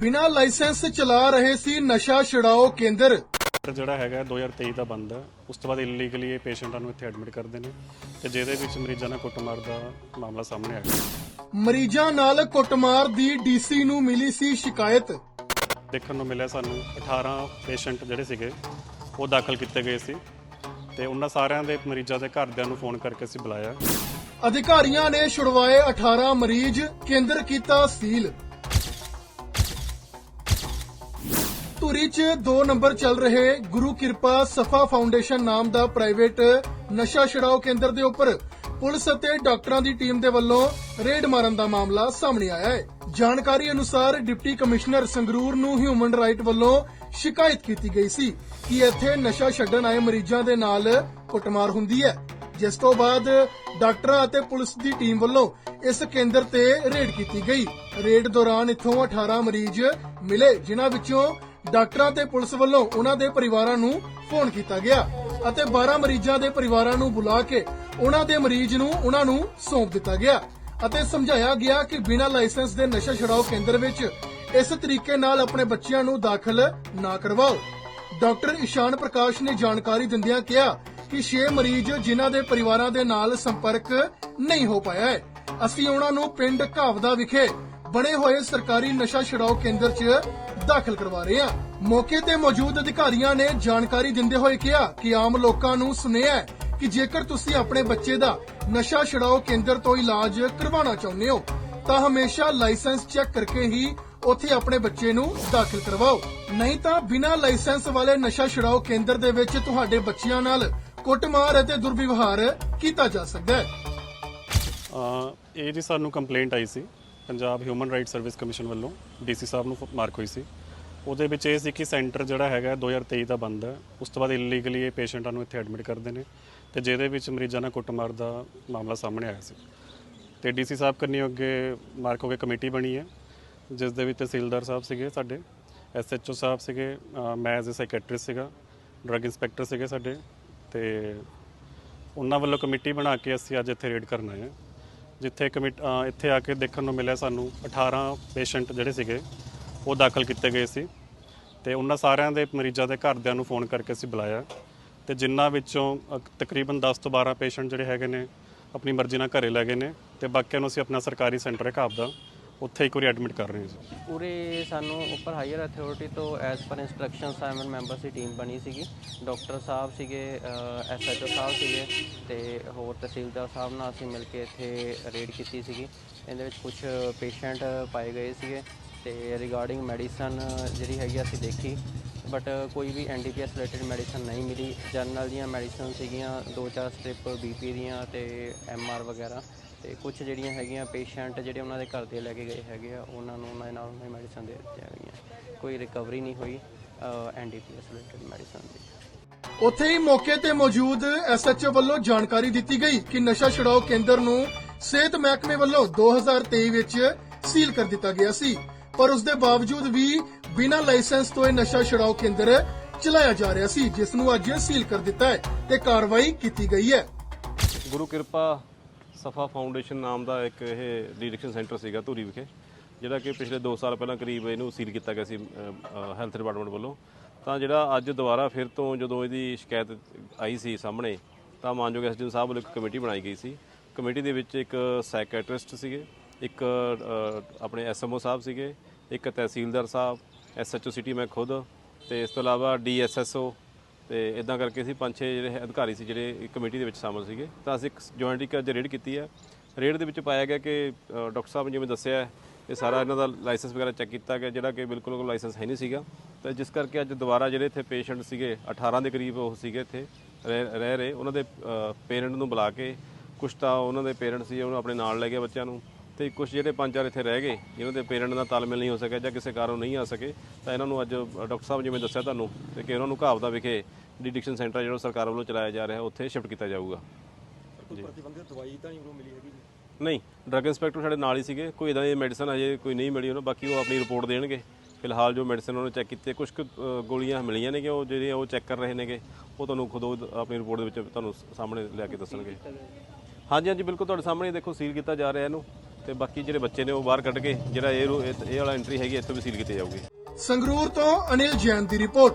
ਬਿਨਾਂ ਲਾਇਸੈਂਸ ਚਲਾ ਰਹੇ ਸੀ ਨਸ਼ਾ ਛੁਡਾਓ ਕੇਂਦਰ। ਜਿਹੜਾ ਹੈਗਾ 2023 ਦਾ ਬੰਦ ਹੈ ਉਸ ਤੋਂ ਬਾਅਦ ਇਲੀਗਲੀ ਇਹ ਪੇਸ਼ੈਂਟਾਂ ਨੂੰ ਇੱਥੇ ਐਡਮਿਟ ਕਰਦੇ ਨੇ ਤੇ ਜਿਹਦੇ ਵਿੱਚ ਮਰੀਜ਼ਾਂ ਨਾਲ ਕੁੱਟਮਾਰ ਦਾ ਮਾਮਲਾ ਸਾਹਮਣੇ ਆਇਆ ਮਰੀਜ਼ਾਂ ਨਾਲ ਕੁੱਟਮਾਰ ਦੀ ਡੀਸੀ ਨੂੰ ਮਿਲੀ ਸੀ ਸ਼ਿਕਾਇਤ। ਦੇਖਣ ਨੂੰ ਮਿਲਿਆ ਸਾਨੂੰ 18 ਪੇਸ਼ੈਂਟ ਜਿਹੜੇ ਸੀਗੇ ਉਹ ਦਾਖਲ ਕੀਤੇ ਗਏ ਸੀ ਤੇ ਉਹਨਾਂ ਸਾਰਿਆਂ ਦੇ ਮਰੀਜ਼ਾਂ ਦੇ ਘਰਦਿਆਂ ਨੂੰ ਫੋਨ ਕਰਕੇ ਅਸੀਂ ਬੁਲਾਇਆ। ਅਧਿਕਾਰੀਆਂ ਨੇ ਛੁਡਵਾਏ 18 ਮਰੀਜ਼ ਕੇਂਦਰ ਕੀਤਾ ਸੀਲ ਧੂਰੀ 'ਚ 2 ਨੰਬਰ ਚੱਲ ਰਹੇ ਗੁਰੂ ਕਿਰਪਾ ਸਫਾ ਫਾਊਂਡੇਸ਼ਨ ਨਾਮ ਦਾ ਪ੍ਰਾਈਵੇਟ ਨਸ਼ਾ ਛੁਡਾਓ ਕੇਂਦਰ ਦੇ ਉੱਪਰ ਪੁਲਿਸ ਅਤੇ ਡਾਕਟਰਾਂ ਦੀ ਟੀਮ ਦੇ ਵੱਲੋਂ ਰੇਡ ਮਾਰਨ ਦਾ ਮਾਮਲਾ ਸਾਹਮਣੇ ਆਇਆ ਹੈ। ਜਾਣਕਾਰੀ ਅਨੁਸਾਰ ਡਿਪਟੀ ਕਮਿਸ਼ਨਰ ਸੰਗਰੂਰ ਨੂੰ ਹਿਊਮਨ ਰਾਈਟ ਵੱਲੋਂ ਸ਼ਿਕਾਇਤ ਕੀਤੀ ਗਈ ਸੀ ਕਿ ਇੱਥੇ ਨਸ਼ਾ ਛੱਡਣ ਆਏ ਮਰੀਜ਼ਾਂ ਦੇ ਨਾਲ ਕੁੱਟਮਾਰ ਹੁੰਦੀ ਹੈ। ਜਿਸ ਤੋਂ ਬਾਅਦ ਡਾਕਟਰਾਂ ਅਤੇ ਪੁਲਿਸ ਦੀ ਟੀਮ ਵੱਲੋਂ ਇਸ ਕੇਂਦਰ ਤੇ ਰੇਡ ਕੀਤੀ ਗਈ। ਰੇਡ ਦੌਰਾਨ ਇੱਥੋਂ 18 ਮਰੀਜ਼ ਮਿਲੇ, ਜਿਨ੍ਹਾਂ ਵਿੱਚੋਂ ਡਾਕਟਰਾਂ ਤੇ ਪੁਲਿਸ ਵੱਲੋਂ ਉਹਨਾਂ ਦੇ ਪਰਿਵਾਰਾਂ ਨੂੰ ਫੋਨ ਕੀਤਾ ਗਿਆ ਅਤੇ 12 ਮਰੀਜ਼ਾਂ ਦੇ ਪਰਿਵਾਰਾਂ ਨੂੰ ਬੁਲਾ ਕੇ ਉਹਨਾਂ ਦੇ ਮਰੀਜ਼ ਨੂੰ ਉਹਨਾਂ ਨੂੰ ਸੌਂਪ ਦਿੱਤਾ ਗਿਆ ਅਤੇ ਸਮਝਾਇਆ ਗਿਆ ਕਿ ਬਿਨਾਂ ਲਾਇਸੈਂਸ ਦੇ ਨਸ਼ਾ ਛੁਡਾਓ ਕੇਂਦਰ ਵਿੱਚ ਇਸ ਤਰੀਕੇ ਨਾਲ ਆਪਣੇ ਬੱਚਿਆਂ ਨੂੰ ਦਾਖਲ ਨਾ ਕਰਵਾਓ। ਡਾਕਟਰ ਇਸ਼ਾਨ ਪ੍ਰਕਾਸ਼ ਨੇ ਜਾਣਕਾਰੀ ਦਿੰਦਿਆਂ ਕਿਹਾ ਕਿ 6 ਮਰੀਜ਼ ਜਿਨ੍ਹਾਂ ਦੇ ਪਰਿਵਾਰਾਂ ਦੇ ਨਾਲ ਸੰਪਰਕ ਨਹੀਂ ਹੋ ਪਾਇਆ ਹੈ। ਅਸੀਂ ਉਹਨਾਂ ਨੂੰ ਪਿੰਡ ਘਾਵਦਾ ਵਿਖੇ ਬਣੇ ਹੋਏ ਸਰਕਾਰੀ ਨਸ਼ਾ ਛੁਡਾਓ ਕੇਂਦਰ 'ਚ ਦਾਖਲ ਕਰਵਾ ਰਹੇ ਹਾਂ। ਮੌਕੇ ਤੇ ਮੌਜੂਦ ਅਧਿਕਾਰੀਆਂ ਨੇ ਜਾਣਕਾਰੀ ਦਿੰਦੇ ਹੋਏ ਕਿਹਾ ਕਿ ਆਮ ਲੋਕਾਂ ਨੂੰ ਸੁਨੇਹਾ ਹੈ ਕਿ ਜੇਕਰ ਤੁਸੀਂ ਆਪਣੇ ਬੱਚੇ ਦਾ ਨਸ਼ਾ ਛੁਡਾਓ ਕੇਂਦਰ ਤੋਂ ਇਲਾਜ ਕਰਵਾਉਣਾ ਚਾਹੁੰਦੇ ਹੋ, ਤਾਂ ਹਮੇਸ਼ਾ ਲਾਇਸੈਂਸ ਚੈੱਕ ਕਰਕੇ ਹੀ ਉੱਥੇ ਆਪਣੇ ਬੱਚੇ ਨੂੰ ਦਾਖਲ ਕਰਵਾਓ। ਨਹੀਂ ਤਾਂ ਬਿਨਾਂ ਲਾਇਸੈਂਸ ਵਾਲੇ ਨਸ਼ਾ ਛੁਡਾਓ ਕੇਂਦਰ ਦੇ ਵਿੱਚ ਤੁਹਾਡੇ ਬੱਚਿਆਂ ਨਾਲ ਕੁੱਟਮਾਰ ਅਤੇ ਦੁਰਵਿਵਹਾਰ ਕੀਤਾ ਜਾ ਸਕਦਾ ਹੈ। ਇਹ ਜੀ ਸਾਨੂੰ ਕੰਪਲੇਂਟ ਆਈ ਸੀ। Punjab human right service commission ਵੱਲੋਂ ਡੀਸੀ ਸਾਹਿਬ ਨੂੰ ਮਾਰਕ ਹੋਈ ਸੀ। ਉਹਦੇ ਵਿੱਚ ਇਹ ਸੀ ਕਿ ਸੈਂਟਰ ਜਿਹੜਾ ਹੈਗਾ 2023 ਦਾ ਬੰਦ ਹੈ। ਉਸ ਤੋਂ ਬਾਅਦ ਇਲੀਗਲੀ ਇਹ ਪੇਸ਼ੈਂਟਾਂ ਨੂੰ ਇੱਥੇ ਐਡਮਿਟ ਕਰਦੇ ਨੇ ਤੇ ਜਿਹਦੇ ਵਿੱਚ ਮਰੀਜ਼ਾਂ ਨਾਲ ਕੁੱਟਮਾਰ ਦਾ ਮਾਮਲਾ ਸਾਹਮਣੇ ਆਇਆ ਸੀ। ਤੇ ਡੀਸੀ ਸਾਹਿਬ ਕੰਨੀ ਅੱਗੇ ਮਾਰਕ ਹੋ ਕੇ ਕਮੇਟੀ ਬਣੀ ਹੈ, ਜਿਸ ਦੇ ਵਿੱਚ ਤਹਿਸੀਲਦਾਰ ਸਾਹਿਬ ਸੀਗੇ ਸਾਡੇ ਐਸਐਚਓ ਸਾਹਿਬ ਸੀਗੇ ਮੈਂ ਐਜ਼ ਅ ਸਾਈਕੈਟ੍ਰਿਸਟ ਸੀਗਾ ਡਰੱਗ ਇੰਸਪੈਕਟਰ ਸੀਗੇ ਸਾਡੇ ਤੇ ਉਹਨਾਂ ਵੱਲੋਂ ਕਮੇਟੀ ਬਣਾ ਕੇ ਅਸੀਂ ਅੱਜ ਇੱਥੇ ਰੇਡ ਕਰਨ ਆਏ ਹਾਂ। ਜਿੱਥੇ ਕਮਿਟ ਇੱਥੇ ਆ ਕੇ ਦੇਖਣ ਨੂੰ ਮਿਲਿਆ ਸਾਨੂੰ 18 ਪੇਸ਼ੈਂਟ ਜਿਹੜੇ ਸੀਗੇ, ਉਹ ਦਾਖਲ ਕੀਤੇ ਗਏ ਸੀ। ਤੇ ਉਹਨਾਂ ਸਾਰਿਆਂ ਦੇ ਮਰੀਜ਼ਾਂ ਦੇ ਘਰਦਿਆਂ ਨੂੰ ਫੋਨ ਕਰਕੇ ਅਸੀਂ ਬੁਲਾਇਆ। ਤੇ ਜਿਨ੍ਹਾਂ ਵਿੱਚੋਂ ਤਕਰੀਬਨ 10 ਤੋਂ 12 ਪੇਸ਼ੈਂਟ ਜਿਹੜੇ ਹੈਗੇ ਨੇ, ਆਪਣੀ ਮਰਜ਼ੀ ਨਾਲ ਘਰੇ ਲੈ ਗਏ ਨੇ। ਤੇ ਬਾਕੀਆਂ ਨੂੰ ਅਸੀਂ ਆਪਣਾ ਸਰਕਾਰੀ ਸੈਂਟਰ ਹੈ ਘਾਬ ਦਾ ਉੱਥੇ ਇੱਕ ਵਾਰੀ ਐਡਮਿਟ ਕਰ ਰਹੇ ਹਾਂ ਜੀ ਪੂਰੇ ਸਾਨੂੰ ਉੱਪਰ ਹਾਇਰ ਅਥਾਰਟੀ ਤੋਂ as per instruction seven members ਦੀ ਟੀਮ ਬਣੀ ਸੀਗੀ। ਡਾਕਟਰ ਸਾਹਿਬ ਸੀਗੇ ਐਸਐਚਓ ਸਾਹਿਬ ਸੀਗੇ ਤੇ ਹੋਰ ਤਹਿਸੀਲਦਾਰ ਸਾਹਿਬ ਨਾਲ ਅਸੀਂ ਮਿਲ ਕੇ ਇੱਥੇ ਰੇਡ ਕੀਤੀ ਸੀਗੀ। ਇਹਦੇ ਵਿੱਚ ਕੁਝ ਪੇਸ਼ੈਂਟ ਪਾਏ ਗਏ ਸੀਗੇ ਤੇ ਰਿਗਾਰਡਿੰਗ ਮੈਡੀਸਨ ਜਿਹੜੀ ਹੈਗੀ ਅਸੀਂ ਦੇਖੀ। ਬਟ uh, ਕੋਈ ਵੀ ਐਨਡੀਪੀਐਸ ਰਿਲੇਟਡ ਮੈਡੀਸਨ ਨਹੀਂ ਮਿਲੀ। ਜਨਰਲ ਦੀਆਂ ਮੈਡੀਸਨ ਸੀਗੀਆਂ, ਦੋ ਚਾਰ ਸਟ੍ਰਿਪ ਬੀਪੀ ਦੀਆਂ ਤੇ ਐਮਆਰ ਵਗੈਰਾ। ਤੇ ਕੁਝ ਜਿਹੜੀਆਂ ਹੈਗੀਆਂ ਪੇਸ਼ੈਂਟ ਜਿਹੜੇ ਉਹਨਾਂ ਦੇ ਘਰ ਦੇ ਲੈ ਕੇ ਗਏ ਹੈਗੇ ਆ, ਉਹਨਾਂ ਨੂੰ ਉਹਨਾਂ ਨਾਲ ਉਹਨਾਂ ਮੈਡੀਸਨ ਦੇ ਦਿੱਤੀਆਂ ਗਈਆਂ। ਕੋਈ ਰਿਕਵਰੀ ਨਹੀਂ ਹੋਈ ਐਨਡੀਪੀਐਸ ਰਿਲੇਟਡ ਮੈਡੀਸਨ ਦੀ। ਉੱਥੇ ਹੀ ਮੌਕੇ ਤੇ ਮੌਜੂਦ ਐਸਐਚਓ ਵੱਲੋਂ ਜਾਣਕਾਰੀ ਦਿੱਤੀ ਗਈ ਕਿ ਨਸ਼ਾ ਛੁਡਾਓ ਕੇਂਦਰ ਨੂੰ ਸਿਹਤ ਮਹਿਕਮੇ ਵੱਲੋਂ 2023 ਵਿੱਚ ਸੀਲ ਕਰ ਦਿੱਤਾ ਗਿਆ ਸੀ। ਪਰ ਉਸ ਦੇ ਬਾਵਜੂਦ ਵੀ ਬਿਨਾਂ ਲਾਇਸੈਂਸ ਤੋਂ ਇਹ ਨਸ਼ਾ ਛੁਡਾਓ ਕੇਂਦਰ ਚਲਾਇਆ ਜਾ ਰਿਹਾ ਸੀ ਜਿਸ ਨੂੰ ਅੱਜ ਸੀਲ ਕਰ ਦਿੱਤਾ ਹੈ ਤੇ ਕਾਰਵਾਈ ਕੀਤੀ ਗਈ ਹੈ। ਗੁਰੂ ਕਿਰਪਾ ਸਫਾ ਫਾਊਂਡੇਸ਼ਨ ਨਾਮ ਦਾ ਇੱਕ ਇਹ ਡੀਡਿਕਸ਼ਨ ਸੈਂਟਰ ਸੀਗਾ ਧੂਰੀ ਵਿਖੇ ਜਿਹੜਾ ਕਿ ਪਿਛਲੇ 2 ਸਾਲ ਪਹਿਲਾਂ ਕਰੀਬ ਇਹਨੂੰ ਸੀਲ ਕੀਤਾ ਗਿਆ ਸੀ ਹੈਲਥ ਡਿਪਾਰਟਮੈਂਟ ਵੱਲੋਂ। ਤਾਂ ਜਿਹੜਾ ਅੱਜ ਦੁਬਾਰਾ ਫਿਰ ਤੋਂ ਜਦੋਂ ਇਹਦੀ ਸ਼ਿਕਾਇਤ ਆਈ ਸੀ ਸਾਹਮਣੇ ਤਾਂ ਮਾਨਯੋਗ ਐਸਡੀਐਮ ਸਾਹਿਬ ਵੱਲੋਂ ਇੱਕ ਕਮੇਟੀ ਬਣਾਈ ਗਈ ਸੀ। ਕਮੇਟੀ ਦੇ ਵਿੱਚ ਇੱਕ ਸਾਈਕੈਟ੍ਰਿਸਟ ਸੀਗੇ ਇੱਕ ਅ, ਆਪਣੇ ਐਸਐਮਓ ਸਾਹਿਬ ਸੀਗੇ ਇੱਕ ਤਹਿਸੀਲਦਾਰ ਸਾਹਿਬ ਐਸਐਚਓ ਸਿਟੀ ਮੈਂ ਖੁਦ ਤੇ ਇਸ ਤੋਂ ਇਲਾਵਾ ਡੀਐਸਐਸਓ ਤੇ ਇਦਾਂ ਕਰਕੇ ਅਸੀਂ ਪੰਜ ਛੇ ਜਿਹੜੇ ਅਧਿਕਾਰੀ ਸੀ ਜਿਹੜੇ ਕਮੇਟੀ ਦੇ ਵਿੱਚ ਸ਼ਾਮਲ ਸੀਗੇ ਤਾਂ ਅਸੀਂ ਇੱਕ ਜੁਆਇੰਟ ਇੱਕ ਅੱਜ ਰੇਡ ਕੀਤੀ ਹੈ। ਰੇਡ ਦੇ ਵਿੱਚ ਪਾਇਆ ਗਿਆ ਕਿ ਡਾਕਟਰ ਸਾਹਿਬ ਨੇ ਜਿਵੇਂ ਦੱਸਿਆ ਹੈ, ਇਹ ਸਾਰਾ ਇਹਨਾਂ ਦਾ ਲਾਇਸੈਂਸ ਵਗੈਰਾ ਚੈੱਕ ਕੀਤਾ ਗਿਆ ਜਿਹੜਾ ਕਿ ਬਿਲਕੁਲ ਕੋਈ ਲਾਇਸੈਂਸ ਹੈ ਨਹੀਂ ਸੀਗਾ। ਤੇ ਜਿਸ ਕਰਕੇ ਅੱਜ ਦੁਬਾਰਾ ਜਿਹੜੇ ਇੱਥੇ ਪੇਸ਼ੈਂਟ ਸੀਗੇ 18 ਦੇ ਕਰੀਬ ਉਹ ਸੀਗੇ ਇੱਥੇ ਰਹਿ ਰਹਿ ਰਹੇ ਉਹਨਾਂ ਦੇ ਪੇਰੈਂਟ ਨੂੰ ਬੁਲਾ ਕੇ ਕੁਝ ਤਾਂ ਉਹਨਾਂ ਦੇ ਪੇਰੈਂਟ ਸੀ ਉਹਨੂੰ ਆਪਣੇ ਨਾਲ ਲੈ ਗਏ ਬੱਚਿਆਂ ਨੂੰ। ਤੇ ਕੁਝ ਜਿਹੜੇ ਪੰਜ ਚਾਰ ਇੱਥੇ ਰਹਿ ਗਏ ਜਿਨ੍ਹਾਂ ਦੇ ਪੇਰੈਂਟ ਨਾਲ ਤਾਲਮੇਲ ਨਹੀਂ ਹੋ ਸਕਿਆ ਜਾਂ ਕਿਸੇ ਕਾਰਨ ਨਹੀਂ ਆ ਸਕੇ ਤਾਂ ਇਹਨਾਂ ਨੂੰ ਅੱਜ ਡਾਕਟਰ ਸਾਹਿਬ ਜਿਵੇਂ ਦੱਸਿਆ ਤੁਹਾਨੂੰ ਤੇ ਕਿ ਉਹਨਾਂ ਨੂੰ ਘਾਵਦਾ ਵਿਖੇ ਡਿਡਿਕਸ਼ਨ ਸੈਂਟਰ ਜਿਹੜਾ ਸਰਕਾਰ ਵੱਲੋਂ ਚਲਾਇਆ ਜਾ ਰਿਹਾ ਉੱਥੇ ਸ਼ਿਫਟ ਕੀਤਾ ਜਾਊਗਾ। ਪ੍ਰਤੀਬੰਧਿਤ ਦਵਾਈ ਤਾਂ ਨਹੀਂ ਮਿਲੀ ਹੈਗੀ ਨਹੀਂ ਡਰੱਗ ਇੰਸਪੈਕਟਰ ਸਾਡੇ ਨਾਲ ਹੀ ਸੀਗੇ ਕੋਈ ਇਦਾਂ ਦੀ ਮੈਡੀਸਨ ਅਜੇ ਕੋਈ ਨਹੀਂ ਮਿਲੀ ਉਹਨਾਂ ਬਾਕੀ ਉਹ ਆਪਣੀ ਰਿਪੋਰਟ ਦੇਣਗੇ। ਫਿਲਹਾਲ ਜੋ ਮੈਡੀਸਨ ਉਹਨਾਂ ਨੇ ਚੈੱਕ ਕੀਤੀ ਕੁਝ ਗੋਲੀਆਂ ਮਿਲੀਆਂ ਨੇ ਕਿ ਉਹ ਜਿਹੜੀਆਂ ਉਹ ਚੈੱਕ ਕਰ ਰਹੇ ਨੇਗੇ ਉਹ ਤੁਹਾਨੂੰ ਖੁਦ ਆਪਣੀ ਰਿਪੋਰਟ ਦੇ ਵਿੱਚ ਤੁਹਾਨੂੰ ਸਾਹਮਣੇ ਲਿਆ ਕੇ ਦੱਸਣਗੇ। ਹਾਂਜੀ ਹਾਂਜੀ ਬਿਲਕੁਲ ਤੁਹਾਡੇ ਸਾਹਮਣੇ ਦੇਖੋ ਸੀਲ ਕੀਤਾ ਜਾ ਰਿਹਾ ਇਹਨੂੰ। ਤੇ ਬਾਕੀ ਜਿਹੜੇ ਬੱਚੇ ਨੇ ਉਹ ਬਾਹਰ ਕੱਢ ਕੇ ਜਿਹੜਾ ਇਹ ਇਹ ਵਾਲਾ ਐਂਟਰੀ ਹੈਗੀ, ਇੱਥੋਂ ਵੀ ਸੀਲ ਕੀਤੀ ਜਾਊਗੀ। ਸੰਗਰੂਰ ਤੋਂ ਅਨਿਲ ਜੈਨ ਦੀ ਰਿਪੋਰਟ।